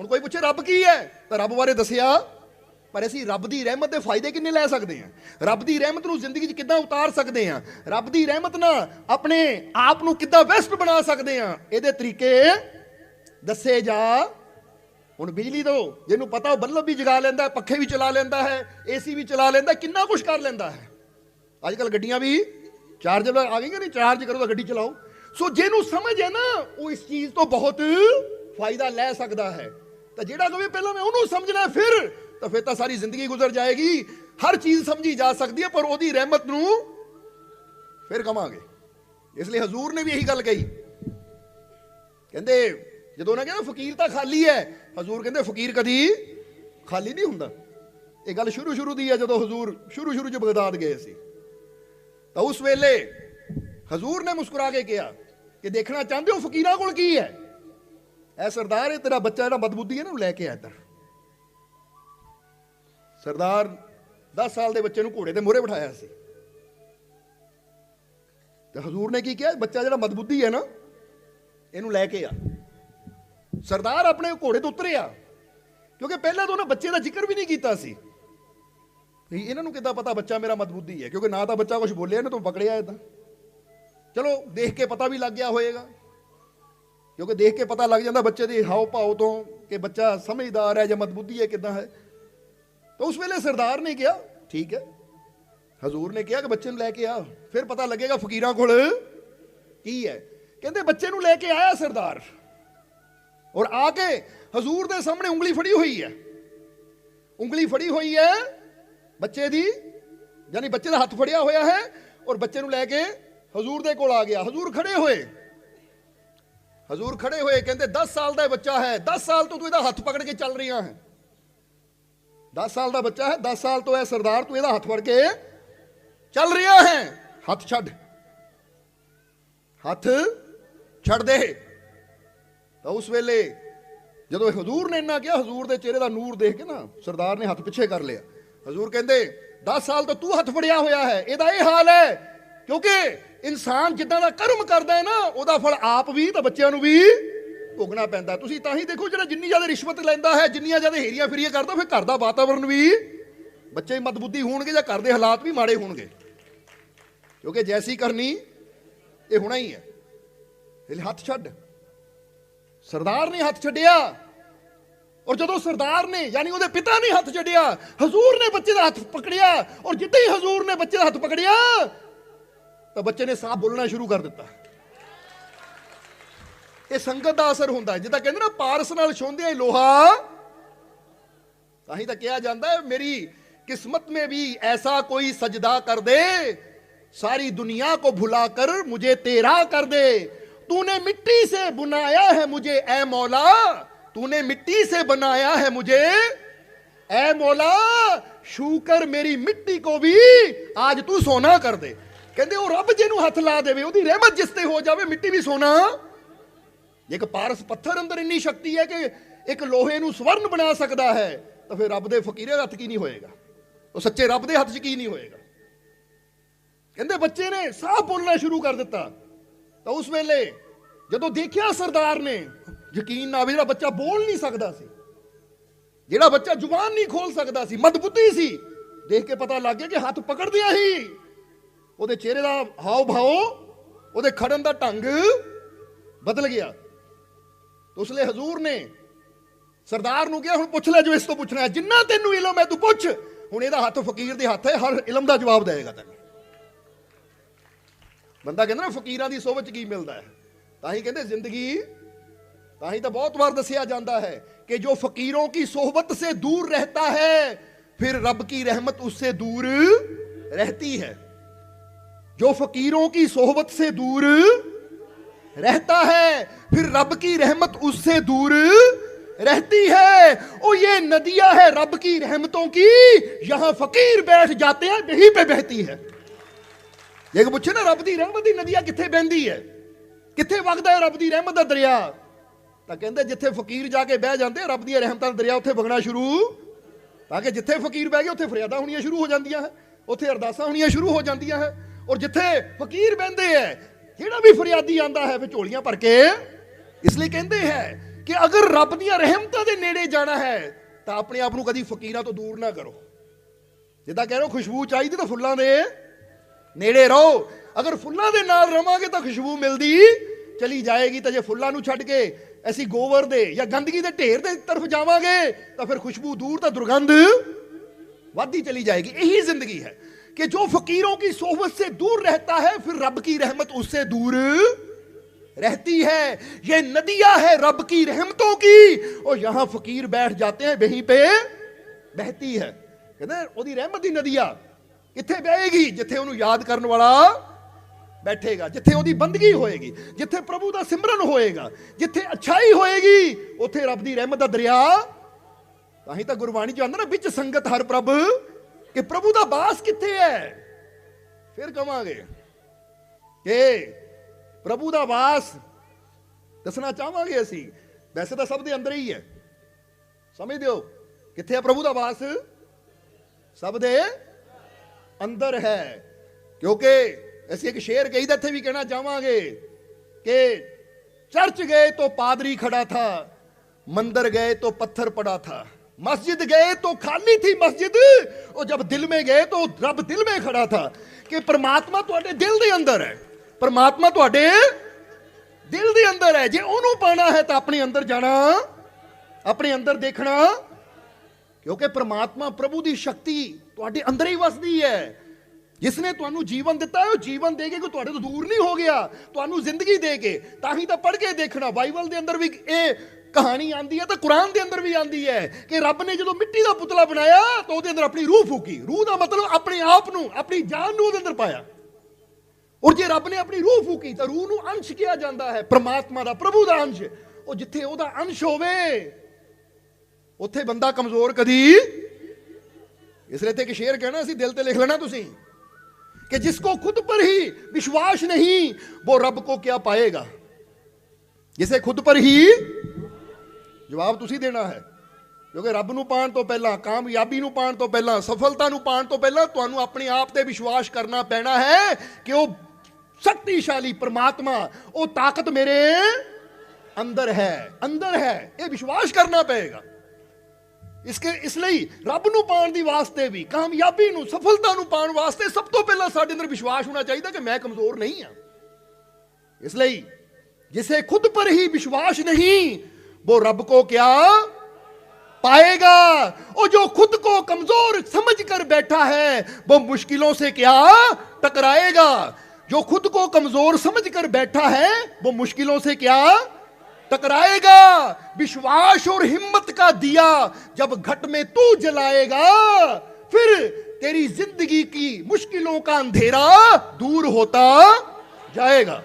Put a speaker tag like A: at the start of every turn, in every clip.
A: ਹੁਣ ਕੋਈ ਪੁੱਛੇ, ਰੱਬ ਕੀ ਹੈ? ਤਾਂ ਰੱਬ ਬਾਰੇ ਦੱਸਿਆ, ਪਰ ਅਸੀਂ ਰੱਬ ਦੀ ਰਹਿਮਤ ਦੇ ਫਾਇਦੇ ਕਿੰਨੇ ਲੈ ਸਕਦੇ ਹਾਂ? ਰੱਬ ਦੀ ਰਹਿਮਤ ਨੂੰ ਜ਼ਿੰਦਗੀ 'ਚ ਕਿੱਦਾਂ ਉਤਾਰ ਸਕਦੇ ਹਾਂ? ਰੱਬ ਦੀ ਰਹਿਮਤ ਨਾਲ ਆਪਣੇ ਆਪ ਨੂੰ ਕਿੱਦਾਂ ਬੈਸਟ ਬਣਾ ਸਕਦੇ ਹਾਂ? ਇਹਦੇ ਤਰੀਕੇ ਦੱਸੇ ਜਾ। ਹੁਣ ਬਿਜਲੀ ਤੋਂ ਜਿਹਨੂੰ ਪਤਾ, ਉਹ ਬੱਲਬ ਵੀ ਜਗਾ ਲੈਂਦਾ ਹੈ, ਪੱਖੇ ਵੀ ਚਲਾ ਲੈਂਦਾ ਹੈ ਏਸੀ ਵੀ ਚਲਾ ਲੈਂਦਾ ਕਿੰਨਾ ਕੁਝ ਕਰ ਲੈਂਦਾ ਹੈ। ਅੱਜ ਕੱਲ ਗੱਡੀਆਂ ਵੀ ਚਾਰਜਰ ਆ ਗਈਆਂ ਨਹੀਂ ਚਾਰਜ ਕਰੋ ਤਾਂ ਗੱਡੀ ਚਲਾਓ। ਸੋ ਜਿਹਨੂੰ ਸਮਝ ਹੈ ਨਾ, ਉਹ ਇਸ ਚੀਜ਼ ਤੋਂ ਬਹੁਤ ਫਾਇਦਾ ਲੈ ਸਕਦਾ ਹੈ। ਤਾਂ ਜਿਹੜਾ ਕਵੇ ਪਹਿਲਾਂ ਮੈਂ ਉਹਨੂੰ ਸਮਝਣਾ ਹੈ, ਫਿਰ ਤਾਂ ਫਿਰ ਤਾਂ ਸਾਰੀ ਜ਼ਿੰਦਗੀ ਗੁਜ਼ਰ ਜਾਏਗੀ। ਹਰ ਚੀਜ਼ ਸਮਝੀ ਜਾ ਸਕਦੀ ਹੈ ਪਰ ਉਹਦੀ ਰਹਿਮਤ ਨੂੰ ਫਿਰ ਕਮਾਂਗੇ ਇਸ ਲਈ ਹਜ਼ੂਰ ਨੇ ਵੀ ਇਹੀ ਗੱਲ ਕਹੀ। ਕਹਿੰਦੇ ਜਦੋਂ ਉਹਨਾਂ ਕਹਿੰਦਾ ਫਕੀਰ ਤਾਂ ਖਾਲੀ ਹੈ ਹਜ਼ੂਰ ਕਹਿੰਦੇ ਫਕੀਰ ਕਦੀ ਖਾਲੀ ਨਹੀਂ ਹੁੰਦਾ। ਇਹ ਗੱਲ ਸ਼ੁਰੂ ਸ਼ੁਰੂ ਦੀ ਹੈ ਜਦੋਂ ਹਜ਼ੂਰ ਸ਼ੁਰੂ ਸ਼ੁਰੂ ਚ ਬਗਦਾਦ ਗਏ ਸੀ। ਤਾਂ ਉਸ ਵੇਲੇ ਹਜ਼ੂਰ ਨੇ ਮੁਸਕਰਾ ਕੇ ਕਿਹਾ ਕਿ ਦੇਖਣਾ ਚਾਹੁੰਦੇ ਹੋ ਫਕੀਰਾਂ ਕੋਲ ਕੀ ਹੈ? ਐ ਸਰਦਾਰ, ਇਹ ਤੇਰਾ ਬੱਚਾ ਜਿਹੜਾ ਬਦਬੁੱਧੀ ਹੈ ਨਾ ਲੈ ਕੇ ਆ ਇੱਧਰ। ਸਰਦਾਰ 10 ਸਾਲ ਦੇ ਬੱਚੇ ਨੂੰ ਘੋੜੇ ਤੇ ਮੋਹਰੇ ਬਿਠਾਇਆ ਸੀ। ਤੇ ਹਜ਼ੂਰ ਨੇ ਕੀ ਕਿਹਾ? ਬੱਚਾ ਜਿਹੜਾ ਮਦਬੁੱਧੀ ਹੈ ਨਾ, ਇਹਨੂੰ ਲੈ ਕੇ ਆ। ਸਰਦਾਰ ਆਪਣੇ ਘੋੜੇ ਤੋਂ ਉਤਰਿਆ, ਕਿਉਂਕਿ ਪਹਿਲਾਂ ਤਾਂ ਉਹਨਾਂ ਬੱਚੇ ਦਾ ਜ਼ਿਕਰ ਵੀ ਨਹੀਂ ਕੀਤਾ ਸੀ। ਵੀ ਇਹਨਾਂ ਨੂੰ ਕਿੱਦਾਂ ਪਤਾ ਬੱਚਾ ਮੇਰਾ ਮਦਬੁੱਧੀ ਹੈ? ਕਿਉਂਕਿ ਨਾ ਤਾਂ ਬੱਚਾ ਕੁਝ ਬੋਲਿਆ, ਨਾ ਤੋਂ ਪਕੜਿਆ ਇਦਾਂ। ਚਲੋ, ਦੇਖ ਕੇ ਪਤਾ ਵੀ ਲੱਗ ਗਿਆ ਹੋਏਗਾ। ਕਿਉਂਕਿ ਦੇਖ ਕੇ ਪਤਾ ਲੱਗ ਜਾਂਦਾ ਬੱਚੇ ਦੇ ਹਾਵ ਭਾਵ ਤੋਂ ਕਿ ਬੱਚਾ ਸਮਝਦਾਰ ਹੈ ਜਾਂ ਮਦਬੁੱਧੀ ਹੈ, ਕਿੱਦਾਂ ਹੈ। ਤਾਂ ਉਸ ਵੇਲੇ ਸਰਦਾਰ ਨੇ ਕਿਹਾ, ਠੀਕ ਹੈ। ਹਜ਼ੂਰ ਨੇ ਕਿਹਾ ਕਿ ਬੱਚੇ ਨੂੰ ਲੈ ਕੇ ਆ। ਫਿਰ ਪਤਾ ਲੱਗੇਗਾ ਫਕੀਰਾਂ ਕੋਲ ਕੀ ਹੈ। ਕਹਿੰਦੇ ਬੱਚੇ ਨੂੰ ਲੈ ਕੇ ਆਇਆ ਸਰਦਾਰ। ਔਰ ਆ ਕੇ ਹਜ਼ੂਰ ਦੇ ਸਾਹਮਣੇ ਉਂਗਲੀ ਫੜੀ ਹੋਈ ਹੈ। ਉਂਗਲੀ ਫੜੀ ਹੋਈ ਹੈ ਬੱਚੇ ਦੀ, ਯਾਨੀ ਬੱਚੇ ਦਾ ਹੱਥ ਫੜਿਆ ਹੋਇਆ ਹੈ ਔਰ ਬੱਚੇ ਨੂੰ ਲੈ ਕੇ ਹਜ਼ੂਰ ਦੇ ਕੋਲ ਆ ਗਿਆ। ਹਜ਼ੂਰ ਖੜੇ ਹੋਏ। ਹਜ਼ੂਰ ਖੜੇ ਹੋਏ, ਕਹਿੰਦੇ 10 ਸਾਲ ਦਾ ਬੱਚਾ ਹੈ 10 ਸਾਲ ਤੋਂ ਤੂੰ ਇਹਦਾ ਹੱਥ ਪਕੜ ਕੇ ਚੱਲ ਰਿਹਾ ਹੈ। 10 ਸਾਲ ਦਾ ਬੱਚਾ ਹੈ 10 ਸਾਲ ਤੋਂ ਇਹ ਸਰਦਾਰ ਤੂੰ ਇਹਦਾ ਹੱਥ ਫੜ ਕੇ ਚੱਲ ਰਿਹਾ ਹੈ। ਹੱਥ ਛੱਡ। ਹੱਥ ਛੱਡ ਦੇ। ਤਾਂ ਉਸ ਵੇਲੇ ਜਦੋਂ ਹਜ਼ੂਰ ਨੇ ਇੰਨਾ ਕਿਹਾ, ਹਜ਼ੂਰ ਦੇ ਚਿਹਰੇ ਦਾ ਨੂਰ ਦੇਖ ਕੇ ਨਾ ਸਰਦਾਰ ਨੇ ਹੱਥ ਪਿੱਛੇ ਕਰ ਲਿਆ। ਹਜ਼ੂਰ ਕਹਿੰਦੇ 10 ਸਾਲ ਤੋਂ ਤੂੰ ਹੱਥ ਫੜਿਆ ਹੋਇਆ ਹੈ, ਇਹਦਾ ਇਹ ਹਾਲ ਹੈ ਕਿਉਂਕਿ ਇਨਸਾਨ ਜਿੱਦਾਂ ਦਾ ਕਰਮ ਕਰਦਾ ਹੈ ਨਾ, ਉਹਦਾ ਫਲ ਆਪ ਵੀ ਤਾਂ ਬੱਚਿਆਂ ਨੂੰ ਵੀ ਭੋਗਣਾ ਪੈਂਦਾ। ਤੁਸੀਂ ਤਾਂ ਹੀ ਦੇਖੋ ਜਿਹੜਾ ਜਿੰਨੀ ਜ਼ਿਆਦਾ ਰਿਸ਼ਵਤ ਲੈਂਦਾ ਹੈ, ਜਿੰਨੀਆਂ ਜ਼ਿਆਦਾ ਹੀਰੀਆਂ ਫਿਰੀਆਂ ਕਰਦਾ, ਫਿਰ ਘਰ ਦਾ ਵਾਤਾਵਰਣ ਵੀ ਬੱਚੇ ਮਦਬੁੱਧੀ ਹੋਣਗੇ ਜਾਂ ਘਰ ਦੇ ਹਾਲਾਤ ਵੀ ਮਾੜੇ ਹੋਣਗੇ। ਕਿਉਂਕਿ ਜੈਸੀ ਕਰਨੀ, ਇਹ ਹੋਣਾ ਹੀ ਹੈ। ਇਹ ਹੱਥ ਛੱਡ। ਸਰਦਾਰ ਨੇ ਹੱਥ ਛੱਡਿਆ। ਔਰ ਜਦੋਂ ਸਰਦਾਰ ਨੇ, ਯਾਨੀ ਉਹਦੇ ਪਿਤਾ ਨੇ ਹੱਥ ਛੱਡਿਆ, ਹਜ਼ੂਰ ਨੇ ਬੱਚੇ ਦਾ ਹੱਥ ਪਕੜਿਆ, ਔਰ ਜਿੱਦਾਂ ਹੀ ਹਜ਼ੂਰ ਨੇ ਬੱਚੇ ਦਾ ਹੱਥ ਪਕੜਿਆ ਤਾਂ ਬੱਚੇ ਨੇ ਸਾਹ ਬੋਲਣਾ ਸ਼ੁਰੂ ਕਰ ਦਿੱਤਾ ਇਹ ਸੰਗਤ ਦਾ ਅਸਰ ਹੁੰਦਾ ਹੈ ਜਿੱਦਾਂ ਕਹਿੰਦੇ ਨਾ ਪਾਰਸ ਨਾਲ ਛੋਂਦਿਆਂ ਹੀ ਲੋਹਾ ਤਾਂ ਹੀ ਤਾਂ ਕਿਹਾ ਜਾਂਦਾ ਹੈ ਮੇਰੀ किस्मत में भी ऐसा कोई सजदा कर दे सारी दुनिया को भुलाकर मुझे तेरा कर दे तूने मिट्टी से बुनाया है मुझे ए मौला तूने मिट्टी से बनाया है मुझे ए मौला ਸ਼ੂਕਰ ਮੇਰੀ ਮਿੱਟੀ ਕੋ ਵੀ ਅੱਜ ਤੂੰ ਸੋਨਾ ਕਰ ਦੇ ਕਹਿੰਦੇ ਉਹ ਰੱਬ ਜਿਹਨੂੰ ਹੱਥ ਲਾ ਦੇਵੇ, ਉਹਦੀ ਰਹਿਮਤ ਜਿਸ ਤੇ ਹੋ ਜਾਵੇ, ਮਿੱਟੀ ਵੀ ਸੋਨਾ। ਜੇ ਇੱਕ ਪਾਰਸ ਪੱਥਰ ਅੰਦਰ ਇੰਨੀ ਸ਼ਕਤੀ ਹੈ ਕਿ ਇੱਕ ਲੋਹੇ ਨੂੰ ਸਵਰਨ ਬਣਾ ਸਕਦਾ ਹੈ, ਤਾਂ ਫਿਰ ਰੱਬ ਦੇ ਫਕੀਰੇ ਦਾ ਹੱਥ ਕੀ ਨਹੀਂ ਹੋਏਗਾ? ਉਹ ਸੱਚੇ ਰੱਬ ਦੇ ਹੱਥ 'ਚ ਕੀ ਨਹੀਂ ਹੋਏਗਾ? ਕਹਿੰਦੇ ਬੱਚੇ ਨੇ ਸਾਹ ਬੋਲਣਾ ਸ਼ੁਰੂ ਕਰ ਦਿੱਤਾ। ਤਾਂ ਉਸ ਵੇਲੇ ਜਦੋਂ ਦੇਖਿਆ ਸਰਦਾਰ ਨੇ, ਯਕੀਨ ਨਾ ਆਵੇ ਜਿਹੜਾ ਬੱਚਾ ਬੋਲ ਨਹੀਂ ਸਕਦਾ ਸੀ। ਜਿਹੜਾ ਬੱਚਾ ਜ਼ੁਬਾਨ ਨਹੀਂ ਖੋਲ ਸਕਦਾ ਸੀ, ਮਦਬੁੱਧੀ ਸੀ। ਦੇਖ ਕੇ ਪਤਾ ਲੱਗ ਗਿਆ ਕਿ ਹੱਥ ਪਕੜਦਿਆਂ ਹੀ ਉਹਦੇ ਚਿਹਰੇ ਦਾ ਹਾਵ ਭਾਉ ਉਹਦੇ ਖੜਨ ਦਾ ਢੰਗ ਬਦਲ ਗਿਆ। ਉਸ ਲਈ ਹਜ਼ੂਰ ਨੇ ਸਰਦਾਰ ਨੂੰ ਕਿਹਾ, ਹੁਣ ਪੁੱਛ ਲੈ ਜੋ ਇਸ ਤੋਂ ਪੁੱਛਣਾ ਹੈ। ਜਿੰਨਾ ਤੈਨੂੰ ਇਲਮ ਹੈ, ਤੂੰ ਪੁੱਛ। ਹੁਣ ਇਹਦਾ ਹੱਥ ਫਕੀਰ ਦੇ ਹੱਥ ਹੈ, ਹਰ ਇਲਮ ਦਾ ਜਵਾਬ ਦੇਵੇਗਾ ਤੈਨੂੰ। ਬੰਦਾ ਕਹਿੰਦਾ ਨਾ, ਫਕੀਰਾਂ ਦੀ ਸੋਭਤ ਕੀ ਮਿਲਦਾ ਹੈ? ਤਾਂ ਹੀ ਕਹਿੰਦੇ, ਜ਼ਿੰਦਗੀ, ਤਾਂ ਹੀ ਤਾਂ ਬਹੁਤ ਵਾਰ ਦੱਸਿਆ ਜਾਂਦਾ ਹੈ ਕਿ ਜੋ ਫਕੀਰੋਂ ਕੀ ਸੋਹਬਤ ਸੇ ਦੂਰ ਰਹਤਾ ਹੈ, ਫਿਰ ਰੱਬ ਕੀ ਰਹਿਮਤ ਉਸ ਸੇ ਦੂਰ ਰਹਤੀ ਹੈ। जो फकीरों की सोहबत से दूर रहता है फिर रब की रहमत उससे दूर रहती है ओ ये नदियां है रब की रहमतों की यहां फकीर बैठ जाते हैं यहीं पे बहती है ਜੇ ਕਿ ਪੁੱਛੇ ਨਾ ਰੱਬ ਦੀ ਰਹਿਮਤ ਦੀ ਨਦੀਆਂ ਕਿੱਥੇ ਬਹਿੰਦੀ ਹੈ ਕਿੱਥੇ ਵਗਦਾ ਹੈ ਰੱਬ ਦੀ ਰਹਿਮਤ ਦਾ ਦਰਿਆ ਤਾਂ ਕਹਿੰਦੇ ਜਿੱਥੇ ਫਕੀਰ ਜਾ ਕੇ ਬਹਿ ਜਾਂਦੇ ਆ, ਰੱਬ ਦੀਆਂ ਰਹਿਮਤਾਂ ਦਾ ਦਰਿਆ ਉੱਥੇ ਵਗਣਾ ਸ਼ੁਰੂ ਤਾਂ ਕਿ ਜਿੱਥੇ ਫਕੀਰ ਬਹਿ ਗਿਆ ਉੱਥੇ ਫਰਿਆਦਾਂ ਹੋਣੀਆਂ ਸ਼ੁਰੂ ਹੋ ਜਾਂਦੀਆਂ ਹੈ ਉੱਥੇ ਅਰਦਾਸਾਂ ਹੋਣੀਆਂ ਸ਼ੁਰੂ ਹੋ ਜਾਂਦੀਆਂ ਹੈ ਔਰ ਜਿੱਥੇ ਫਕੀਰ ਬੈੰਦੇ ਹੈ ਜਿਹੜਾ ਵੀ ਫਰਿਆਦੀ ਆਂਦਾ ਹੈ, ਫਿਰ ਝੋਲੀਆਂ ਭਰ ਕੇ ਇਸ ਲਈ ਕਹਿੰਦੇ ਹੈ ਕਿ ਅਗਰ ਰੱਬ ਦੀਆਂ ਰਹਿਮਤਾਂ ਦੇ ਨੇੜੇ ਜਾਣਾ ਹੈ, ਤਾਂ ਆਪਣੇ ਆਪ ਨੂੰ ਕਦੀ ਫਕੀਰਾਂ ਤੋਂ ਦੂਰ ਨਾ ਕਰੋ। ਜਿੱਦਾਂ ਕਹਿ ਰਹੇ ਖੁਸ਼ਬੂ ਚਾਹੀਦੀ ਤਾਂ ਫੁੱਲਾਂ ਦੇ ਨੇੜੇ ਰਹੋ। ਅਗਰ ਫੁੱਲਾਂ ਦੇ ਨਾਲ ਰਵਾਂਗੇ ਤਾਂ ਖੁਸ਼ਬੂ ਮਿਲਦੀ ਚਲੀ ਜਾਏਗੀ। ਤਾਂ ਜੇ ਫੁੱਲਾਂ ਨੂੰ ਛੱਡ ਕੇ ਅਸੀਂ ਗੋਵਰ ਦੇ ਜਾਂ ਗੰਦਗੀ ਦੇ ਢੇਰ ਦੇ ਤਰਫ ਜਾਵਾਂਗੇ, ਤਾਂ ਫਿਰ ਖੁਸ਼ਬੂ ਦੂਰ ਤਾਂ ਦੁਰਗੰਧ ਵੱਧਦੀ ਚਲੀ ਜਾਏਗੀ। ਇਹੀ ਜ਼ਿੰਦਗੀ ਹੈ। कि जो फकीरों की सोहबत से दूर रहता है फिर रब की रहमत उससे दूर रहती है ये नदियां है रब की रहमतों की और यहां फकीर बैठ जाते हैं वहीं पे बहती है ਕਹਿੰਦੇ ਉਹਦੀ ਰਹਿਮਤ ਦੀ ਨਦੀ ਆ ਕਿੱਥੇ ਬਹੇਗੀ ਜਿੱਥੇ ਉਹਨੂੰ ਯਾਦ ਕਰਨ ਵਾਲਾ ਬੈਠੇਗਾ ਜਿੱਥੇ ਉਹਦੀ ਬੰਦਗੀ ਹੋਏਗੀ ਜਿੱਥੇ ਪ੍ਰਭੂ ਦਾ ਸਿਮਰਨ ਹੋਏਗਾ ਜਿੱਥੇ ਅਛਾਈ ਹੋਏਗੀ ਉੱਥੇ ਰੱਬ ਦੀ ਰਹਿਮਤ ਦਾ ਦਰਿਆ ਤਾਂ ਹੀ ਤਾਂ ਗੁਰਬਾਣੀ ਚ ਆਉਂਦਾ ਨਾ ਵਿੱਚ ਸੰਗਤ ਹਰ ਪ੍ਰਭ ਕਿ ਪ੍ਰਭੂ ਦਾ ਬਾਸ ਕਿੱਥੇ ਹੈ? ਫਿਰ ਕਹਾਂਗੇ ਕਿ ਪ੍ਰਭੂ ਦਾ ਵਾਸ ਦੱਸਣਾ ਚਾਹਾਂਗੇ ਅਸੀਂ। ਵੈਸੇ ਤਾਂ ਸਭ ਦੇ ਅੰਦਰ ਹੀ ਹੈ। ਸਮਝਦੇ ਹੋ? ਕਿੱਥੇ ਹੈ ਪ੍ਰਭੂ ਦਾ ਵਾਸ ਸਭ ਦੇ ਅੰਦਰ ਹੈ। ਕਿਉਂਕਿ ਅਸੀਂ ਇੱਕ ਸ਼ੇਰ ਕਹੀਦਾ ਇੱਥੇ ਵੀ ਕਹਿਣਾ ਚਾਹਾਂਗੇ ਕਿ ਚਰਚ ਗਏ ਤੋਂ ਪਾਦਰੀ ਖੜਾ ਥਾ, ਮੰਦਰ ਗਏ ਤੋਂ ਪੱਥਰ ਪੜਾ ਥਾ। मस्जिद गए तो खाली थी मस्जिद और जब दिल में गए तो रब दिल में खड़ा था कि परमात्मा ਤੁਹਾਡੇ ਦਿਲ ਦੇ ਅੰਦਰ ਹੈ ਪਰਮਾਤਮਾ ਤੁਹਾਡੇ ਦਿਲ ਦੇ ਅੰਦਰ ਹੈ ਜੇ ਉਹਨੂੰ ਪਾਣਾ ਹੈ ਤਾਂ ਆਪਣੇ ਅੰਦਰ ਜਾਣਾ ਆਪਣੇ ਅੰਦਰ ਦੇਖਣਾ ਕਿਉਂਕਿ ਪ੍ਰਮਾਤਮਾ ਪ੍ਰਭੂ ਦੀ ਸ਼ਕਤੀ ਤੁਹਾਡੇ ਅੰਦਰ ਹੀ ਵਸਦੀ ਹੈ ਜਿਸ ਨੇ ਤੁਹਾਨੂੰ ਜੀਵਨ ਦਿੱਤਾ ਹੈ ਉਹ ਜੀਵਨ ਦੇ ਕੇ ਕੋਈ ਤੁਹਾਡੇ ਤੋਂ ਦੂਰ ਨਹੀਂ ਹੋ ਗਿਆ ਤੁਹਾਨੂੰ ਜ਼ਿੰਦਗੀ ਦੇ ਕੇ ਤਾਂ ਹੀ ਤਾਂ ਪੜ੍ਹ ਕੇ ਦੇਖਣਾ ਬਾਈਬਲ ਦੇ ਅੰਦਰ ਵੀ ਇਹ ਕਹਾਣੀ ਆਂਦੀ ਹੈ ਤਾਂ ਕੁਰਾਨ ਦੇ ਅੰਦਰ ਵੀ ਆਂਦੀ ਹੈ ਕਿ ਰੱਬ ਨੇ ਜਦੋਂ ਮਿੱਟੀ ਦਾ ਪੁਤਲਾ ਬਣਾਇਆ ਤਾਂ ਉਹਦੇ ਅੰਦਰ ਆਪਣੀ ਰੂਹ ਫੂਕੀ। ਰੂਹ ਦਾ ਮਤਲਬ ਆਪਣੇ ਆਪ ਨੂੰ, ਆਪਣੀ ਜਾਨ ਨੂੰ ਉਹਦੇ ਅੰਦਰ ਪਾਇਆ। ਔਰ ਜੇ ਰੱਬ ਨੇ ਆਪਣੀ ਰੂਹ ਫੂਕੀ ਤਾਂ ਰੂਹ ਨੂੰ ਅੰਸ਼ ਕਿਹਾ ਜਾਂਦਾ ਹੈ, ਪ੍ਰਮਾਤਮਾ ਦਾ, ਪ੍ਰਭੂ ਦਾ ਅੰਸ਼। ਉਹ ਜਿੱਥੇ ਉਹਦਾ ਅੰਸ਼ ਹੋਵੇ, ਉੱਥੇ ਬੰਦਾ ਕਮਜ਼ੋਰ ਕਦੀ ਇਸ ਲਈ ਤੇ ਇੱਕ ਸ਼ੇਰ ਕਹਿਣਾ ਸੀ, ਦਿਲ ਤੇ ਲਿਖ ਲੈਣਾ ਤੁਸੀਂ, ਕਿ ਜਿਸ ਕੋ ਖੁਦ ਪਰ ਹੀ ਵਿਸ਼ਵਾਸ ਨਹੀਂ ਉਹ ਰੱਬ ਕੋ ਕਿਆ ਪਾਏਗਾ। ਜਿਸੇ ਖੁਦ ਪਰ ਹੀ ਜਵਾਬ ਤੁਸੀਂ ਦੇਣਾ ਹੈ। ਕਿਉਂਕਿ ਰੱਬ ਨੂੰ ਪਾਣ ਤੋਂ ਪਹਿਲਾਂ, ਕਾਮਯਾਬੀ ਨੂੰ ਪਾਣ ਤੋਂ ਪਹਿਲਾਂ, ਸਫਲਤਾ ਨੂੰ ਪਾਣ ਤੋਂ ਪਹਿਲਾਂ ਤੁਹਾਨੂੰ ਆਪਣੇ ਆਪ ਤੇ ਵਿਸ਼ਵਾਸ ਕਰਨਾ ਪੈਣਾ ਹੈ ਕਿ ਉਹ ਸ਼ਕਤੀਸ਼ਾਲੀ ਪ੍ਰਮਾਤਮਾ, ਉਹ ਤਾਕਤ ਮੇਰੇ ਅੰਦਰ ਹੈ ਅੰਦਰ ਹੈ, ਇਹ ਵਿਸ਼ਵਾਸ ਕਰਨਾ ਪਏਗਾ। ਇਸਕੇ, ਇਸ ਲਈ ਰੱਬ ਨੂੰ ਪਾਉਣ ਦੀ ਵਾਸਤੇ ਵੀ, ਕਾਮਯਾਬੀ ਨੂੰ, ਸਫਲਤਾ ਨੂੰ ਪਾਉਣ ਵਾਸਤੇ ਸਭ ਤੋਂ ਪਹਿਲਾਂ ਸਾਡੇ ਅੰਦਰ ਵਿਸ਼ਵਾਸ ਹੋਣਾ ਚਾਹੀਦਾ ਕਿ ਮੈਂ ਕਮਜ਼ੋਰ ਨਹੀਂ ਹਾਂ। ਇਸ ਲਈ, ਜਿਸੇ ਖੁਦ ਪਰ ਹੀ ਵਿਸ਼ਵਾਸ ਨਹੀਂ वो रब को क्या पाएगा? और जो खुद को कमज़ोर समझ कर बैठा है, वो मुश्किलों से क्या टकराएगा? जो खुद को कमज़ोर समझ कर बैठा है, वो मुश्किलों से क्या टकराएगा? विश्वास और हिम्मत का दिया जब घट में तू जलाएगा, फिर तेरी ज़िंदगी की मुश्किलों का अंधेरा दूर होता जाएगा।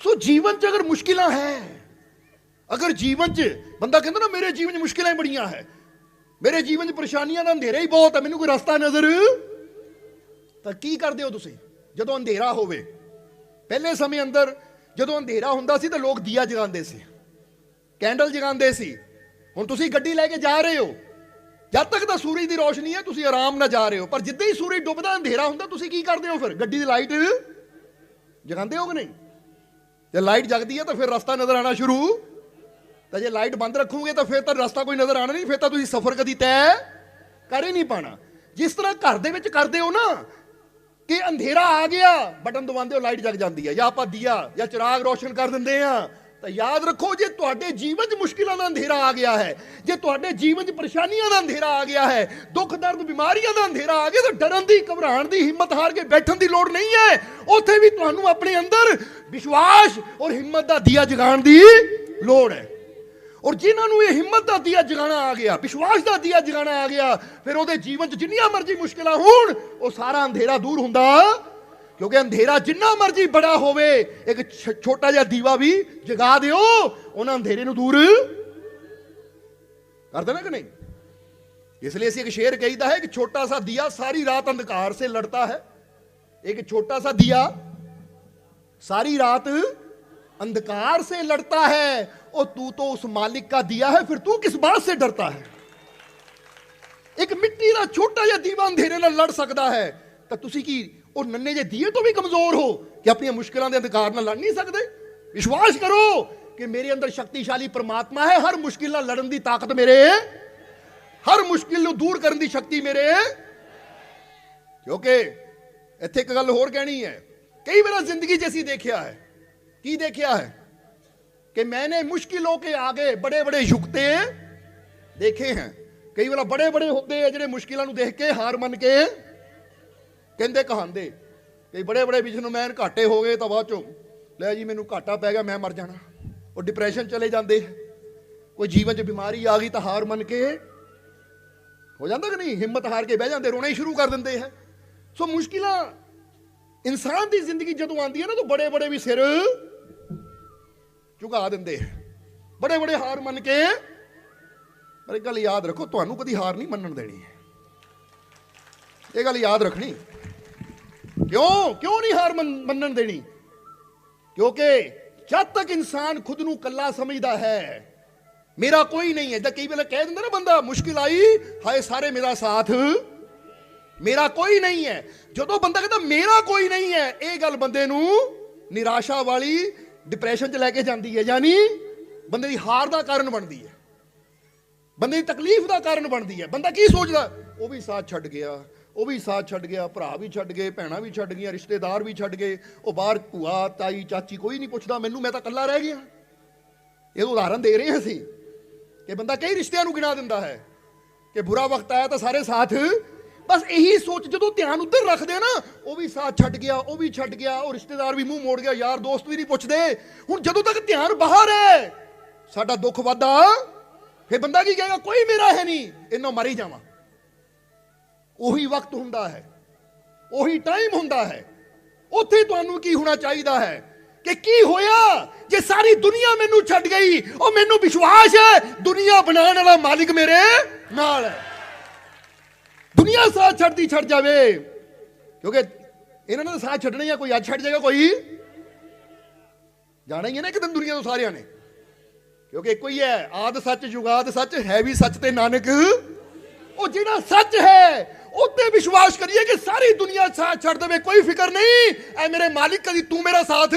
A: सो जीवन च अगर मुश्किलें हैं ਅਗਰ ਜੀਵਨ 'ਚ ਬੰਦਾ ਕਹਿੰਦਾ ਨਾ, ਮੇਰੇ ਜੀਵਨ 'ਚ ਮੁਸ਼ਕਿਲਾਂ ਬੜੀਆਂ ਹੈ, ਮੇਰੇ ਜੀਵਨ 'ਚ ਪਰੇਸ਼ਾਨੀਆਂ ਦਾ ਅੰਧੇਰਾ ਹੀ ਬਹੁਤ ਹੈ, ਮੈਨੂੰ ਕੋਈ ਰਸਤਾ ਨਜ਼ਰ? ਤਾਂ ਕੀ ਕਰਦੇ ਹੋ ਤੁਸੀਂ? ਜਦੋਂ ਅੰਧੇਰਾ ਹੋਵੇ, ਪਹਿਲੇ ਸਮੇਂ ਅੰਦਰ ਜਦੋਂ ਅੰਧੇਰਾ ਹੁੰਦਾ ਸੀ ਤਾਂ ਲੋਕ ਦੀਆ ਜਗਾਉਂਦੇ ਸੀ, ਕੈਂਡਲ ਜਗਾਉਂਦੇ ਸੀ। ਹੁਣ ਤੁਸੀਂ ਗੱਡੀ ਲੈ ਕੇ ਜਾ ਰਹੇ ਹੋ, ਜਦ ਤੱਕ ਤਾਂ ਸੂਰਜ ਦੀ ਰੋਸ਼ਨੀ ਹੈ, ਤੁਸੀਂ ਆਰਾਮ ਨਾਲ ਜਾ ਰਹੇ ਹੋ, ਪਰ ਜਿੱਦਾਂ ਹੀ ਸੂਰਜ ਡੁੱਬਦਾ, ਅੰਧੇਰਾ ਹੁੰਦਾ, ਤੁਸੀਂ ਕੀ ਕਰਦੇ ਹੋ ਫਿਰ? ਗੱਡੀ ਦੀ ਲਾਈਟ ਜਗਾਉਂਦੇ ਹੋ ਕਿ ਨਹੀਂ? ਜੇ ਲਾਈਟ ਜਗਦੀ ਹੈ ਤਾਂ ਫਿਰ ਰਸਤਾ ਨਜ਼ਰ ਆਣਾ ਸ਼ੁਰੂ ਤਾਂ ਜੇ ਲਾਈਟ ਬੰਦ ਰੱਖੋਗੇ ਤਾਂ ਫਿਰ ਤਾਂ ਰਸਤਾ ਕੋਈ ਨਜ਼ਰ ਆਣਾ ਨਹੀਂ, ਫਿਰ ਤਾਂ ਤੁਸੀਂ ਸਫ਼ਰ ਕਦੀ ਤੈਅ ਕਰ ਹੀ ਨਹੀਂ ਪਾਣਾ। ਜਿਸ ਤਰ੍ਹਾਂ ਘਰ ਦੇ ਵਿੱਚ ਕਰਦੇ ਹੋ ਨਾ, ਕਿ ਅੰਧੇਰਾ ਆ ਗਿਆ, ਬਟਨ ਦਬਾਉਂਦੇ ਹੋ, ਲਾਈਟ ਜਗ ਜਾਂਦੀ ਹੈ, ਜਾਂ ਆਪਾਂ ਦੀਆ, ਜਾਂ ਚਿਰਾਗ ਰੋਸ਼ਨ ਕਰ ਦਿੰਦੇ ਆ। ਤਾਂ ਯਾਦ ਰੱਖੋ, ਜੇ ਤੁਹਾਡੇ ਜੀਵਨ 'ਚ ਮੁਸ਼ਕਿਲਾਂ ਦਾ ਅੰਧੇਰਾ ਆ ਗਿਆ ਹੈ, ਜੇ ਤੁਹਾਡੇ ਜੀਵਨ 'ਚ ਪਰੇਸ਼ਾਨੀਆਂ ਦਾ ਅੰਧੇਰਾ ਆ ਗਿਆ ਹੈ, ਦੁੱਖ, ਦਰਦ, ਬਿਮਾਰੀਆਂ ਦਾ ਅੰਧੇਰਾ ਆ ਗਿਆ, ਤਾਂ ਡਰਨ ਦੀ, ਘਬਰਾਉਣ ਦੀ, ਹਿੰਮਤ ਹਾਰ ਕੇ ਬੈਠਣ ਦੀ ਲੋੜ ਨਹੀਂ ਹੈ। ਉੱਥੇ ਵੀ ਤੁਹਾਨੂੰ ਆਪਣੇ ਅੰਦਰ ਵਿਸ਼ਵਾਸ ਔਰ ਹਿੰਮਤ ਦਾ ਦੀਆ ਜਗਾਉਣ ਦੀ ਲੋੜ ਹੈ। ਔਰ ਜਿਨ੍ਹਾਂ ਨੂੰ ਇਹ ਹਿੰਮਤ ਦਾ ਦੀਆ ਜਗਾਣਾ ਆ ਗਿਆ ਵਿਸ਼ਵਾਸ ਦਾ ਦੀਆ ਜਗਾਣਾ ਆ ਗਿਆ ਫਿਰ ਉਹਦੇ ਜੀਵਨ 'ਚ ਜਿੰਨੀਆਂ ਮਰਜ਼ੀ ਮੁਸ਼ਕਲਾਂ ਹੋਣ ਉਹ ਸਾਰਾ ਅੰਧੇਰਾ ਦੂਰ ਹੁੰਦਾ ਕਿਉਂਕਿ ਅੰਧੇਰਾ ਜਿੰਨਾ ਮਰਜ਼ੀ ਬੜਾ ਹੋਵੇ ਇੱਕ ਛ- ਛੋਟਾ ਜਿਹਾ ਦੀਵਾ ਵੀ ਜਗਾ ਦਿਓ ਉਹਨਾਂ ਅੰਧੇਰੇ ਨੂੰ ਦੂਰ ਕਰ ਦੇਣਾ ਕਿ ਨਹੀਂ ਇਸ ਲਈ ਅਸੀਂ ਇੱਕ ਸ਼ੇਰ ਕਹੀਦਾ ਹੈ ਕਿ ਛੋਟਾ ਸਾ ਦੀਆ ਸਾਰੀ ਰਾਤ ਅੰਧਕਾਰ ਸੇ ਲੜਤਾ ਹੈ एक छोटा सा दिया सारी रात अंधकार से लड़ता है और तू तो उस मालिक का दिया है फिर तू किस बात से डरता है ਇੱਕ ਮਿੱਟੀ ਦਾ ਛੋਟਾ ਜਿਹਾ ਦੀਵਾ ਅੰਧੇਰੇ ਨਾਲ ਲੜ ਸਕਦਾ ਹੈ ਤਾਂ ਤੁਸੀਂ ਕੀ ਉਹ ਨੰਨੇ ਜਿਹੇ ਦੀਏ ਤੋਂ ਵੀ ਕਮਜ਼ੋਰ ਹੋ ਕਿ ਆਪਣੀਆਂ ਮੁਸ਼ਕਲਾਂ ਦੇ ਅੰਧਕਾਰ ਨਾਲ ਲੜ ਨਹੀਂ ਸਕਦੇ ਵਿਸ਼ਵਾਸ ਕਰੋ ਕਿ ਮੇਰੇ ਅੰਦਰ ਸ਼ਕਤੀਸ਼ਾਲੀ ਪ੍ਰਮਾਤਮਾ ਹੈ ਹਰ ਮੁਸ਼ਕਿਲ ਨਾਲ ਲੜਨ ਦੀ ਤਾਕਤ ਮੇਰੇ ਹਰ ਮੁਸ਼ਕਿਲ ਨੂੰ ਦੂਰ ਕਰਨ ਦੀ ਸ਼ਕਤੀ ਮੇਰੇ ਕਿਉਂਕਿ ਇੱਥੇ ਇੱਕ ਗੱਲ ਹੋਰ ਕਹਿਣੀ ਹੈ ਕਈ ਵਾਰ ਜ਼ਿੰਦਗੀ 'ਚ ਅਸੀਂ ਦੇਖਿਆ ਹੈ ਕੀ ਦੇਖਿਆ ਹੈ कि मैंने मुश्किलों के आगे बड़े बड़े युक्ते देखे हैं ਕਈ ਵਾਰ ਬੜੇ ਬੜੇ ਹੁੰਦੇ ਆ ਜਿਹੜੇ ਮੁਸ਼ਕਿਲਾਂ ਨੂੰ ਦੇਖ ਕੇ ਹਾਰ ਮੰਨ ਕੇ ਕਹਿੰਦੇ ਕਹਾਂਦੇ ਕਈ ਬੜੇ ਬੜੇ ਬਿਜ਼ਨਸਮੈਨ ਘਾਟੇ ਹੋ ਗਏ ਤਾਂ ਬਾਅਦ ਚੋਂ ਲੈ ਜੀ ਮੈਨੂੰ ਘਾਟਾ ਪੈ ਗਿਆ ਮੈਂ ਮਰ ਜਾਣਾ ਉਹ ਡਿਪਰੈਸ਼ਨ ਚਲੇ ਜਾਂਦੇ ਕੋਈ ਜੀਵਨ 'ਚ ਬਿਮਾਰੀ ਆ ਗਈ ਤਾਂ ਹਾਰ ਮੰਨ ਕੇ ਹੋ ਜਾਂਦਾ ਕਿ ਨਹੀਂ ਹਿੰਮਤ ਹਾਰ ਕੇ ਬਹਿ ਜਾਂਦੇ ਰੋਣਾ ਹੀ ਸ਼ੁਰੂ ਕਰ ਦਿੰਦੇ ਹੈ ਸੋ ਮੁਸ਼ਕਿਲਾਂ ਇਨਸਾਨ ਦੀ ਜ਼ਿੰਦਗੀ ਜਦੋਂ ਆਉਂਦੀ ਹੈ ਨਾ ਤਾਂ ਬੜੇ ਬੜੇ ਵੀ ਸਿਰ ਝੁਕਾ ਦਿੰਦੇ। ਬੜੇ ਬੜੇ ਹਾਰ ਮੰਨ ਕੇ। ਪਰ ਇਹ ਗੱਲ ਯਾਦ ਰੱਖੋ, ਤੁਹਾਨੂੰ ਕਦੀ ਹਾਰ ਨਹੀਂ ਮੰਨਣ ਦੇਣੀ। ਇਹ ਗੱਲ ਯਾਦ ਰੱਖਣੀ। ਕਿਉਂ? ਕਿਉਂ ਨਹੀਂ ਹਾਰ ਮੰਨਣ ਦੇਣੀ? ਕਿਉਂਕਿ ਜਦ ਤੱਕ ਇਨਸਾਨ ਖੁਦ ਨੂੰ ਕੱਲਾ ਸਮਝਦਾ ਹੈ, ਮੇਰਾ ਕੋਈ ਨਹੀਂ ਹੈ। ਜਦ ਕਈ ਵੇਲੇ ਕਹਿ ਦਿੰਦਾ ਨਾ ਬੰਦਾ, ਮੁਸ਼ਕਿਲ ਆਈ, ਹਾਏ ਸਾਰੇ ਮੇਰਾ ਸਾਥ। ਮੇਰਾ ਕੋਈ ਨਹੀਂ ਹੈ। ਜਦੋਂ ਬੰਦਾ ਕਹਿੰਦਾ, ਮੇਰਾ ਕੋਈ ਨਹੀਂ ਹੈ, ਇਹ ਗੱਲ ਬੰਦੇ ਨੂੰ ਨਿਰਾਸ਼ਾ ਵਾਲੀ ਡਿਪਰੈਸ਼ਨ 'ਚ ਲੈ ਕੇ ਜਾਂਦੀ ਹੈ, ਯਾਨੀ ਬੰਦੇ ਦੀ ਹਾਰ ਦਾ ਕਾਰਨ ਬਣਦੀ ਹੈ। ਬੰਦੇ ਦੀ ਤਕਲੀਫ ਦਾ ਕਾਰਨ ਬਣਦੀ ਹੈ। ਬੰਦਾ ਕੀ ਸੋਚਦਾ? ਉਹ ਵੀ ਸਾਥ ਛੱਡ ਗਿਆ, ਉਹ ਵੀ ਸਾਥ ਛੱਡ ਗਿਆ, ਭਰਾ ਵੀ ਛੱਡ ਗਏ, ਭੈਣਾਂ ਵੀ ਛੱਡ ਗਈਆਂ, ਰਿਸ਼ਤੇਦਾਰ ਵੀ ਛੱਡ ਗਏ, ਉਹ ਬਾਹਰ ਭੂਆ, ਤਾਈ, ਚਾਚੀ ਕੋਈ ਨਹੀਂ ਪੁੱਛਦਾ, ਮੈਨੂੰ, ਮੈਂ ਤਾਂ ਇਕੱਲਾ ਰਹਿ ਗਿਆ। ਇਹ ਉਦਾਹਰਨ ਦੇ ਰਹੇ ਹਾਂ ਅਸੀਂ ਕਿ ਬੰਦਾ ਕਈ ਰਿਸ਼ਤਿਆਂ ਨੂੰ ਗਿਣਾ ਦਿੰਦਾ ਹੈ ਕਿ ਬੁਰਾ ਵਕਤ ਆਇਆ ਤਾਂ ਸਾਰੇ ਸਾਥ ਬਸ ਇਹੀ ਸੋਚ ਜਦੋਂ ਧਿਆਨ ਉੱਧਰ ਰੱਖਦੇ ਆ ਨਾ, ਉਹ ਵੀ ਸਾਥ ਛੱਡ ਗਿਆ, ਉਹ ਵੀ ਛੱਡ ਗਿਆ, ਉਹ ਰਿਸ਼ਤੇਦਾਰ ਵੀ ਮੂੰਹ ਮੋੜ ਗਿਆ, ਯਾਰ ਦੋਸਤ ਵੀ ਨਹੀਂ ਪੁੱਛਦੇ। ਹੁਣ ਜਦੋਂ ਤੱਕ ਧਿਆਨ ਬਾਹਰ ਹੈ, ਸਾਡਾ ਦੁੱਖ ਵਾਦਾ ਫਿਰ ਬੰਦਾ ਕੀ ਕਹੇਗਾ, ਕੋਈ ਮੇਰਾ ਹੈ ਨਹੀਂ ਇਹਨੋਂ ਮਰ ਜਾਵਾਂ। ਉਹੀ ਵਕਤ ਹੁੰਦਾ ਹੈ, ਉਹੀ ਟਾਈਮ ਹੁੰਦਾ ਹੈ, ਉੱਥੇ ਤੁਹਾਨੂੰ ਕੀ ਹੋਣਾ ਚਾਹੀਦਾ ਹੈ ਕਿ ਕੀ ਹੋਇਆ? ਜੇ ਸਾਰੀ ਦੁਨੀਆ ਮੈਨੂੰ ਛੱਡ ਗਈ, ਉਹ ਮੈਨੂੰ ਵਿਸ਼ਵਾਸ ਹੈ, ਦੁਨੀਆ ਬਣਾਉਣ ਵਾਲਾ ਮਾਲਿਕ ਮੇਰੇ ਨਾਲ ਹੈ। ਦੁਨੀਆ ਸਾਥ ਛੱਡਦੀ ਛੱਡ ਜਾਵੇ। ਕਿਉਂਕਿ ਇਹਨਾਂ ਨੇ ਸਾਥ ਛੱਡਣਾ ਹੀ ਆ, ਕੋਈ ਅੱਜ ਛੱਡ ਜਾਏਗਾ, ਕੋਈ। ਜਾਣਾ ਹੀ ਹੈ ਨਾ ਇੱਕ ਦਿਨ ਦੁਨੀਆ ਤੋਂ ਸਾਰਿਆਂ ਨੇ। ਕਿਉਂਕਿ ਇੱਕੋ ਹੀ ਹੈ, ਆਦ ਸੱਚ ਜੁਗਾਦ ਸੱਚ, ਹੈ ਵੀ ਸੱਚ ਤੇ ਨਾਨਕ। ਉਹ ਜਿਹੜਾ ਸੱਚ ਹੈ, ਉੱਤੇ ਵਿਸ਼ਵਾਸ ਕਰੀਏ ਕਿ ਸਾਰੀ ਦੁਨੀਆ ਸਾਥ ਛੱਡ ਦੇਵੇ, ਕੋਈ ਫਿਕਰ ਨਹੀਂ। ਐ ਮੇਰੇ ਮਾਲਿਕ, ਕਦੀ ਤੂੰ ਮੇਰਾ ਸਾਥ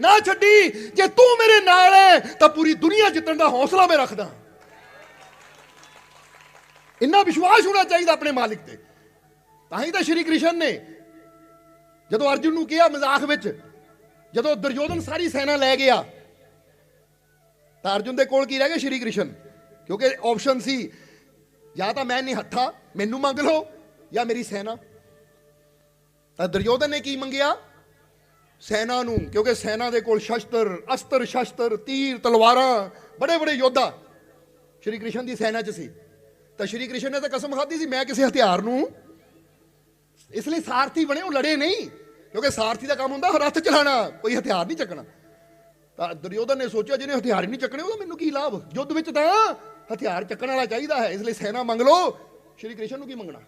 A: ਨਾ ਛੱਡੀ। ਜੇ ਤੂੰ ਮੇਰੇ ਨਾਲ ਹੈ ਤਾਂ ਪੂਰੀ ਦੁਨੀਆ ਜਿੱਤਣ ਦਾ ਹੌਸਲਾ ਮੈਂ ਰੱਖਦਾ। ਇੰਨਾ ਵਿਸ਼ਵਾਸ ਹੋਣਾ ਚਾਹੀਦਾ ਆਪਣੇ ਮਾਲਿਕ ਤੇ। ਤਾਂ ਹੀ ਤਾਂ ਸ਼੍ਰੀ ਕ੍ਰਿਸ਼ਨ ਨੇ ਜਦੋਂ ਅਰਜੁਨ ਨੂੰ ਕਿਹਾ ਮਜ਼ਾਕ ਵਿੱਚ, ਜਦੋਂ ਦੁਰਯੋਧਨ ਸਾਰੀ ਸੈਨਾ ਲੈ ਗਿਆ, ਤਾਂ ਅਰਜੁਨ ਦੇ ਕੋਲ ਕੀ ਰਹਿ ਗਿਆ ਸ਼੍ਰੀ ਕ੍ਰਿਸ਼ਨ? ਕਿਉਂਕਿ ਆਪਸ਼ਨ ਸੀ, ਜਾਂ ਤਾਂ ਮੈਂ ਨਹੀਂ ਹੱਥਾ, ਮੈਨੂੰ ਮੰਗ ਲਓ, ਜਾਂ ਮੇਰੀ ਸੈਨਾ। ਤਾਂ ਦੁਰਯੋਧਨ ਨੇ ਕੀ ਮੰਗਿਆ? ਸੈਨਾ ਨੂੰ, ਕਿਉਂਕਿ ਸੈਨਾ ਦੇ ਕੋਲ ਸ਼ਸਤਰ, ਅਸਤਰ, ਸ਼ਸਤਰ, ਤੀਰ, ਤਲਵਾਰਾਂ ਬੜੇ ਬੜੇ ਯੋਧਾ ਸ਼੍ਰੀ ਕ੍ਰਿਸ਼ਨ ਦੀ ਸੈਨਾ 'ਚ ਸੀ। ਤਾਂ ਸ਼੍ਰੀ ਕ੍ਰਿਸ਼ਨ ਨੇ ਤਾਂ ਕਸਮ ਖਾਧੀ ਸੀ, ਮੈਂ ਕਿਸੇ ਹਥਿਆਰ ਨੂੰ। ਇਸ ਲਈ ਸਾਰਥੀ ਬਣੇ, ਉਹ ਲੜੇ ਨਹੀਂ। ਕਿਉਂਕਿ ਸਾਰਥੀ ਦਾ ਕੰਮ ਹੁੰਦਾ ਰੱਥ ਚਲਾਣਾ, ਕੋਈ ਹਥਿਆਰ ਨਹੀਂ ਚੱਕਣਾ। ਤਾਂ ਦੁਰਯੋਧਨ ਨੇ ਸੋਚਿਆ, ਜਿਹਨੇ ਹਥਿਆਰ ਹੀ ਨਹੀਂ ਚੱਕਣੇ, ਉਹਦਾ ਮੈਨੂੰ ਕੀ ਲਾਭ? ਯੁੱਧ ਵਿੱਚ ਤਾਂ ਹਥਿਆਰ ਚੱਕਣ ਵਾਲਾ ਚਾਹੀਦਾ ਹੈ, ਇਸ ਲਈ ਸੈਨਾ ਮੰਗ ਲਓ। ਸ਼੍ਰੀ ਕ੍ਰਿਸ਼ਨ ਨੂੰ ਕੀ ਮੰਗਣਾ?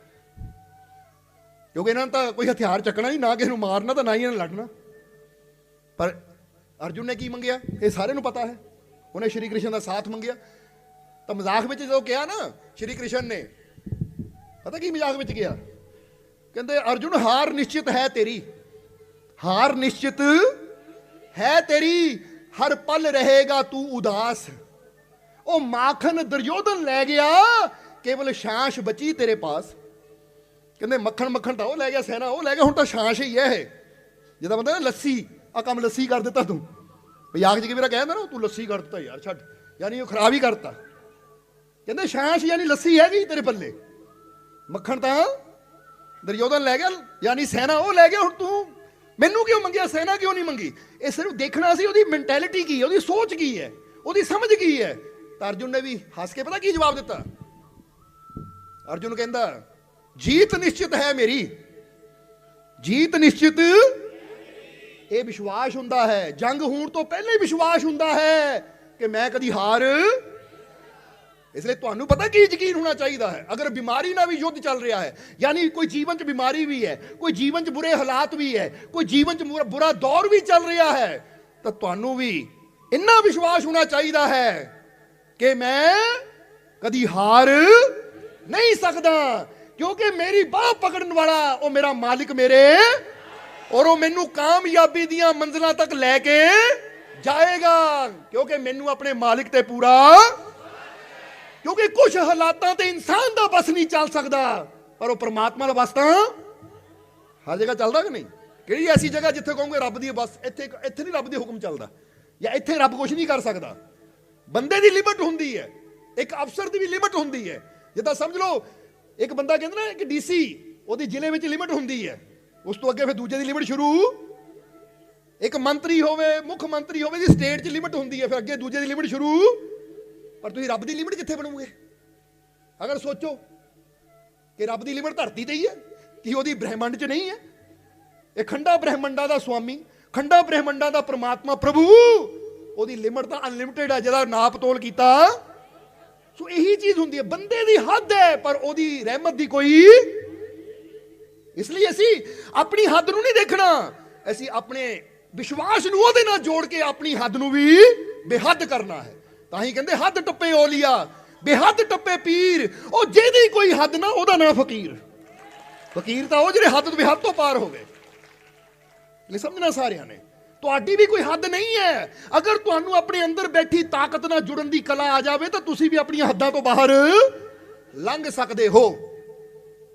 A: ਕਿਉਂਕਿ ਇਹਨਾਂ ਨੇ ਤਾਂ ਕੋਈ ਹਥਿਆਰ ਚੱਕਣਾ ਨਹੀਂ ਨਾ ਕਿਸੇ ਨੂੰ ਮਾਰਨਾ ਤਾਂ ਨਾ ਹੀ ਇਹਨਾਂ ਨਾਲ ਲੜਨਾ। ਪਰ ਅਰਜੁਨ ਨੇ ਕੀ ਮੰਗਿਆ? ਇਹ ਸਾਰਿਆਂ ਨੂੰ ਪਤਾ ਹੈ। ਉਹਨੇ ਸ਼੍ਰੀ ਕ੍ਰਿਸ਼ਨ ਦਾ ਸਾਥ ਮੰਗਿਆ। ਤਾਂ ਮਜ਼ਾਕ ਵਿੱਚ ਜਦੋਂ ਕਿਹਾ ਨਾ, ਸ਼੍ਰੀ ਕ੍ਰਿਸ਼ਨ ਨੇ, ਪਤਾ ਕੀ ਮਜ਼ਾਕ ਵਿੱਚ ਕਿਹਾ? ਕਹਿੰਦੇ, ਅਰਜੁਨ, ਹਾਰ ਨਿਸ਼ਚਿਤ ਹੈ ਤੇਰੀ। ਹਾਰ ਨਿਸ਼ਚਿਤ ਹੈ ਤੇਰੀ। ਹਰ ਪਲ ਰਹੇਗਾ ਤੂੰ ਉਦਾਸ। ਉਹ ਮਾਖਨ ਦੁਰਯੋਧਨ ਲੈ ਗਿਆ, ਕੇਵਲ ਸ਼ਾਂਸ਼ ਬਚੀ ਤੇਰੇ ਪਾਸ। ਕਹਿੰਦੇ, ਮੱਖਣ ਮੱਖਣ ਤਾਂ ਉਹ ਲੈ ਗਿਆ, ਸੈਨਾ ਉਹ ਲੈ ਗਿਆ, ਹੁਣ ਤਾਂ ਸ਼ਾਂਸ਼ ਹੀ ਹੈ ਇਹ। ਜਿਹਦਾ ਬੰਦਾ ਨਾ ਲੱਸੀ, ਆ ਕੰਮ ਲੱਸੀ ਕਰ ਦਿੱਤਾ ਤੂੰ। ਮਜ਼ਾਕ ਚ ਕਿ ਮੇਰਾ ਕਹਿੰਦਾ ਨਾ, ਤੂੰ ਲੱਸੀ ਕਰ ਦਿੱਤਾ, ਯਾਰ ਛੱਡ। ਯਾਨੀ ਉਹ ਖਰਾਬ ਹੀ ਕਰਤਾ। ਕਹਿੰਦੇ ਸ਼ਾਂਸ਼ ਯਾਨੀ ਲੱਸੀ ਹੈਗੀ ਤੇਰੇ ਪੱਲੇ। ਮੱਖਣ ਤਾਂ ਦੁਰਯੋਧਨ ਲੈ ਗਿਆ, ਯਾਨੀ ਸੈਨਾ, ਉਹ ਲੈ ਗਿਆ ਹੁਣ ਤੂੰ। ਮੈਨੂੰ ਕਿਉਂ ਮੰਗਿਆ, ਸੈਨਾ ਕਿਉਂ ਨਹੀਂ ਮੰਗੀ? ਇਹ ਸਿਰਫ ਦੇਖਣਾ ਸੀ ਉਹਦੀ ਮੈਂਟੈਲਿਟੀ ਕੀ ਹੈ, ਉਹਦੀ ਸੋਚ ਕੀ ਹੈ, ਉਹਦੀ ਸਮਝ ਕੀ ਹੈ। ਤਾਂ ਅਰਜੁਨ ਨੇ ਵੀ ਹੱਸ ਕੇ ਪਤਾ ਕੀ ਜਵਾਬ ਦਿੱਤਾ? ਅਰਜੁਨ ਕਹਿੰਦਾ, ਜੀਤ ਨਿਸ਼ਚਿਤ ਹੈ ਮੇਰੀ। ਜੀਤ ਨਿਸ਼ਚਿਤ ਇਹ ਵਿਸ਼ਵਾਸ ਹੁੰਦਾ ਹੈ। ਜੰਗ ਹੋਣ ਤੋਂ ਪਹਿਲਾਂ ਹੀ ਵਿਸ਼ਵਾਸ ਹੁੰਦਾ ਹੈ ਕਿ ਮੈਂ ਕਦੀ ਹਾਰ ਇਸ ਲਈ ਤੁਹਾਨੂੰ ਪਤਾ ਕੀ ਯਕੀਨ ਹੋਣਾ ਚਾਹੀਦਾ ਹੈ? ਅਗਰ ਬਿਮਾਰੀ ਨਾਲ ਵੀ ਯੁੱਧ ਚੱਲ ਰਿਹਾ ਹੈ, ਯਾਨੀ ਕੋਈ ਜੀਵਨ 'ਚ ਬਿਮਾਰੀ ਵੀ ਹੈ, ਕੋਈ ਜੀਵਨ 'ਚ ਬੁਰੇ ਹਾਲਾਤ ਵੀ ਹੈ, ਕੋਈ ਜੀਵਨ 'ਚ ਬੁਰਾ- ਦੌਰ ਵੀ ਚੱਲ ਰਿਹਾ ਹੈ, ਤਾਂ ਤੁਹਾਨੂੰ ਵੀ ਇੰਨਾ ਵਿਸ਼ਵਾਸ ਹੋਣਾ ਚਾਹੀਦਾ ਹੈ ਕਿ ਮੈਂ ਕਦੀ ਹਾਰ ਨਹੀਂ ਸਕਦਾ। ਕਿਉਂਕਿ ਮੇਰੀ ਬਾਹ ਪਕੜਨ ਵਾਲਾ ਉਹ ਮੇਰਾ ਮਾਲਿਕ ਮੇਰੇ ਔਰ ਉਹ ਮੈਨੂੰ ਕਾਮਯਾਬੀ ਦੀਆਂ ਮੰਜ਼ਲਾਂ ਤੱਕ ਲੈ ਕੇ ਜਾਏਗਾ। ਕਿਉਂਕਿ ਮੈਨੂੰ ਆਪਣੇ ਮਾਲਿਕ ਤੇ ਪੂਰਾ ਕਿਉਂਕਿ ਕੁਝ ਹਾਲਾਤਾਂ ਤੇ ਇਨਸਾਨ ਦਾ ਬਸ ਨਹੀਂ ਚੱਲ ਸਕਦਾ। ਪਰ ਉਹ ਪ੍ਰਮਾਤਮਾ ਦਾ ਬਸ ਤਾਂ ਹਰ ਜਗ੍ਹਾ ਚੱਲਦਾ ਕਿ ਨਹੀਂ? ਕਿਹੜੀ ਐਸੀ ਜਗ੍ਹਾ ਜਿੱਥੇ ਕਹੋਗੇ ਰੱਬ ਦੀ ਬਸ, ਇੱਥੇ ਇੱਥੇ ਨਹੀਂ ਰੱਬ ਦੇ ਹੁਕਮ ਚੱਲਦਾ। ਜਾਂ ਇੱਥੇ ਰੱਬ ਕੁਝ ਨਹੀਂ ਕਰ ਸਕਦਾ। ਬੰਦੇ ਦੀ ਲਿਮਟ ਹੁੰਦੀ ਹੈ। ਇੱਕ ਅਫਸਰ ਦੀ ਵੀ ਲਿਮਟ ਹੁੰਦੀ ਹੈ। ਜਿੱਦਾਂ ਸਮਝ ਲਓ, ਇੱਕ ਬੰਦਾ ਕਹਿੰਦਾ ਨਾ ਕਿ ਡੀਸੀ, ਉਹਦੀ ਜ਼ਿਲ੍ਹੇ ਵਿੱਚ ਲਿਮਟ ਹੁੰਦੀ ਹੈ। ਉਸ ਤੋਂ ਅੱਗੇ ਫਿਰ ਦੂਜੇ ਦੀ ਲਿਮਟ ਸ਼ੁਰੂ। ਇੱਕ ਮੰਤਰੀ ਹੋਵੇ, ਮੁੱਖ ਮੰਤਰੀ ਹੋਵੇ ਦੀ ਸਟੇਟ 'ਚ ਲਿਮਟ ਹੁੰਦੀ ਹੈ। ਫਿਰ ਅੱਗੇ ਦੂਜੇ ਦੀ ਲਿਮਟ ਸ਼ੁਰੂ। ਪਰ ਤੁਸੀਂ ਰੱਬ ਦੀ ਲਿਮਟ ਕਿੱਥੇ ਬਣੋਗੇ? ਅਗਰ ਸੋਚੋ ਕਿ ਰੱਬ ਦੀ ਲਿਮਟ ਧਰਤੀ ਤੇ ਹੀ ਹੈ, ਕਿ ਉਹਦੀ ਬ੍ਰਹਿਮੰਡ 'ਚ ਨਹੀਂ ਹੈ, ਇਹ ਖੰਡਾ ਬ੍ਰਹਿਮੰਡਾਂ ਦਾ ਸੁਆਮੀ, ਖੰਡਾ ਬ੍ਰਹਿਮੰਡਾਂ ਦਾ ਪ੍ਰਮਾਤਮਾ ਪ੍ਰਭੂ, ਉਹਦੀ ਲਿਮਟ ਤਾਂ ਅਨਲਿਮਿਟਿਡ ਹੈ, ਜਿਹਦਾ ਨਾਪ ਤੋਲ ਕੀਤਾ। ਸੋ ਇਹੀ ਚੀਜ਼ ਹੁੰਦੀ ਹੈ, ਬੰਦੇ ਦੀ ਹੱਦ ਹੈ, ਪਰ ਉਹਦੀ ਰਹਿਮਤ ਦੀ ਕੋਈ ਇਸ ਲਈ ਅਸੀਂ ਆਪਣੀ ਹੱਦ ਨੂੰ ਨਹੀਂ ਦੇਖਣਾ। ਅਸੀਂ ਆਪਣੇ ਵਿਸ਼ਵਾਸ ਨੂੰ ਉਹਦੇ ਨਾਲ ਜੋੜ ਕੇ ਆਪਣੀ ਹੱਦ ਨੂੰ ਵੀ ਬੇਹੱਦ ਕਰਨਾ ਹੈ। ਤਾਂ ਹੀ ਕਹਿੰਦੇ, ਹੱਦ ਟੱਪੇ ਓਲੀਆ ਬੇਹੱਦ ਟੱਪੇ ਪੀਰ। ਉਹ ਜਿਹਦੀ ਕੋਈ ਹੱਦ ਨਾ, ਉਹਦਾ ਨਾਂ ਫਕੀਰ। ਫਕੀਰ ਤਾਂ ਉਹ ਜਿਹੜੇ ਹੱਦ ਤੋਂ ਬੇਹੱਦ ਤੋਂ ਪਾਰ ਹੋਵੇ ਇਹ ਸਮਝਣਾ ਸਾਰਿਆਂ ਨੇ। ਤੁਹਾਡੀ ਵੀ ਕੋਈ ਹੱਦ ਨਹੀਂ ਹੈ। ਅਗਰ ਤੁਹਾਨੂੰ ਆਪਣੇ ਅੰਦਰ ਬੈਠੀ ਤਾਕਤ ਨਾਲ ਜੁੜਨ ਦੀ ਕਲਾ ਆ ਜਾਵੇ, ਤਾਂ ਤੁਸੀਂ ਵੀ ਆਪਣੀਆਂ ਹੱਦਾਂ ਤੋਂ ਬਾਹਰ ਲੰਘ ਸਕਦੇ ਹੋ।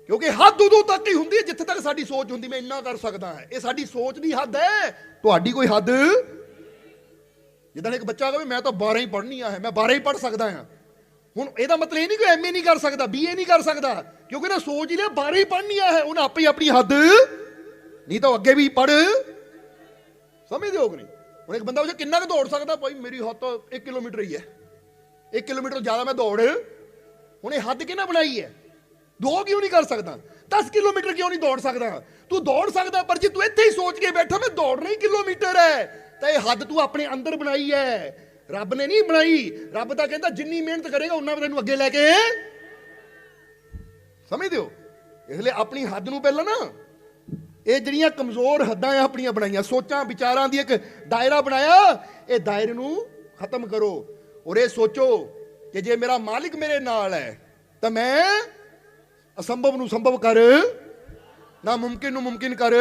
A: ਕਿਉਂਕਿ ਹੱਦ ਉਦੋਂ ਤੱਕ ਹੀ ਹੁੰਦੀ ਹੈ ਜਿੱਥੇ ਤੱਕ ਸਾਡੀ ਸੋਚ ਹੁੰਦੀ, ਮੈਂ ਇੰਨਾ ਕਰ ਸਕਦਾ ਹਾਂ। ਇਹ ਸਾਡੀ ਸੋਚ ਦੀ ਹੱਦ ਹੈ। ਤੁਹਾਡੀ ਕੋਈ ਹੱਦ ਜਿੱਦਾਂ ਇੱਕ ਬੱਚਾ ਕਹੇ ਮੈਂ ਤਾਂ 12 ਹੀ ਪੜ੍ਹਨੀ ਆ ਹੈ ਮੈਂ 12 ਹੀ ਪੜ੍ਹ ਸਕਦਾ ਹਾਂ ਹੁਣ ਇਹਦਾ ਮਤਲਬ ਇਹ ਨਹੀਂ ਕਿ ਐਮਏ ਨਹੀਂ ਕਰ ਸਕਦਾ ਬੀਏ ਨਹੀਂ ਕਰ ਸਕਦਾ, ਕਿਉਂਕਿ ਨਾ ਸੋਚ ਹੀ ਲਿਆ 12 ਹੀ ਪੜ੍ਹਨੀ ਆ ਹੈ ਉਹਨੇ ਆਪੇ ਹੀ ਆਪਣੀ ਹੱਦ। ਨਹੀਂ ਤਾਂ ਅੱਗੇ ਵੀ ਪੜ੍ਹ। ਸਮਝਦੇ ਹੋ ਕਿ ਨਹੀਂ? ਹੁਣ ਇੱਕ ਬੰਦਾ ਉਹ ਕਿੰਨਾ ਕੁ ਦੌੜ ਸਕਦਾ? ਭਾਈ ਮੇਰੀ ਹੱਦ ਤਾਂ 1 ਕਿਲੋਮੀਟਰ ਹੀ ਹੈ। 1 ਕਿਲੋਮੀਟਰ ਤੋਂ ਜ਼ਿਆਦਾ ਮੈਂ ਦੌੜ। ਹੁਣ ਇਹ ਹੱਦ ਕਿਹਨਾਂ ਬਣਾਈ ਹੈ? ਦੋ ਕਿਉਂ ਨਹੀਂ ਕਰ ਸਕਦਾ? 10 ਕਿਲੋਮੀਟਰ ਕਿਉਂ ਨਹੀਂ ਦੌੜ ਸਕਦਾ? ਤੂੰ ਦੌੜ ਸਕਦਾ, ਪਰ ਜੇ ਤੂੰ ਇੱਥੇ ਹੀ ਸੋਚ ਕੇ ਬੈਠਾ, ਮੈਂ ਦੌੜਨਾ ਹੀ ਕਿਲੋਮੀਟਰ ਹੈ। ਤਾਂ ਇਹ ਹੱਦ ਤੂੰ ਆਪਣੇ ਅੰਦਰ ਬਣਾਈ ਹੈ ਰੱਬ ਨੇ ਨਹੀਂ ਬਣਾਈ। ਰੱਬ ਤਾਂ ਕਹਿੰਦਾ ਜਿੰਨੀ ਮਿਹਨਤ ਕਰੇਗਾ ਉਨਾ ਤੈਨੂੰ ਅੱਗੇ ਲੈ ਕੇ। ਸਮਝਦੇ ਹੋ ਇਸ ਲਈ ਆਪਣੀ ਹੱਦ ਨੂੰ ਪਹਿਲਾਂ ਨਾ, ਇਹ ਜਿਹੜੀਆਂ ਕਮਜ਼ੋਰ ਹੱਦਾਂ ਆ ਆਪਣੀਆਂ ਬਣਾਈਆਂ, ਸੋਚਾਂ ਵਿਚਾਰਾਂ ਦੀ ਇੱਕ ਦਾਇਰਾ ਬਣਾਇਆ, ਇਹ ਦਾਇਰੇ ਨੂੰ ਖਤਮ ਕਰੋ। ਔਰ ਇਹ ਸੋਚੋ ਕਿ ਜੇ ਮੇਰਾ ਮਾਲਿਕ ਮੇਰੇ ਨਾਲ ਹੈ ਤਾਂ ਮੈਂ ਅਸੰਭਵ ਨੂੰ ਸੰਭਵ ਕਰ, ਨਾ ਮੁਮਕਿਨ ਨੂੰ ਮੁਮਕਿਨ ਕਰ।